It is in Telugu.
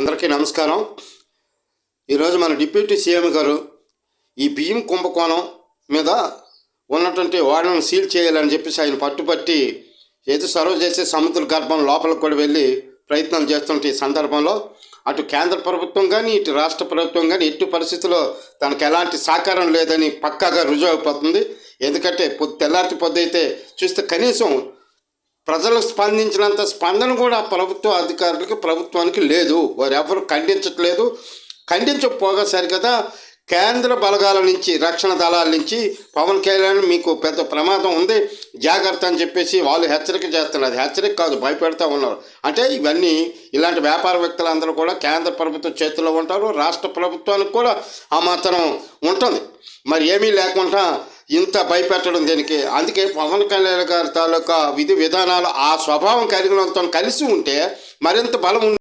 అందరికీ నమస్కారం. ఈరోజు మన డిప్యూటీ సీఎం గారు ఈ బియ్యం కుంభకోణం మీద ఉన్నటువంటి వాడను సీల్ చేయాలని చెప్పేసి ఆయన పట్టుపట్టి ఏదో సర్వ్ చేసే సముద్ర గర్భం లోపలికి కూడా వెళ్ళి ప్రయత్నాలు చేస్తుంటే ఈ సందర్భంలో అటు కేంద్ర ప్రభుత్వం కానీ ఇటు రాష్ట్ర ప్రభుత్వం కానీ ఎట్టి పరిస్థితుల్లో తనకు ఎలాంటి సహకారం లేదని పక్కాగా రుజువు అయిపోతుంది ఎందుకంటే పొద్దు తెల్లారి పొద్దు అయితే చూస్తే కనీసం ప్రజలు స్పందించినంత స్పందన కూడా ప్రభుత్వ అధికారులకు ప్రభుత్వానికి లేదు. వారు ఎవరు ఖండించట్లేదు. ఖండించకపోగా సరికదా కేంద్ర బలగాల నుంచి రక్షణ దళాల నుంచి పవన్ కళ్యాణ్ మీకు పెద్ద ప్రమాదం ఉంది. జాగ్రత్త అని చెప్పేసి వాళ్ళు హెచ్చరిక చేస్తున్నారు. హెచ్చరిక కాదు భయపెడతా ఉన్నారు. అంటే ఇవన్నీ ఇలాంటి వ్యాపార వ్యక్తులందరూ కూడా కేంద్ర ప్రభుత్వం చేతిలో ఉంటారు. రాష్ట్ర ప్రభుత్వానికి కూడా ఆ మాత్రం ఉంటుంది. మరి ఏమీ లేకుండా ఇంత భయపెట్టడం దీనికి? అందుకే పవన్ కళ్యాణ్ గారి తాలూకా విధి విధానాలు ఆ స్వభావం కలిగినంత కలిసి ఉంటే మరింత బలం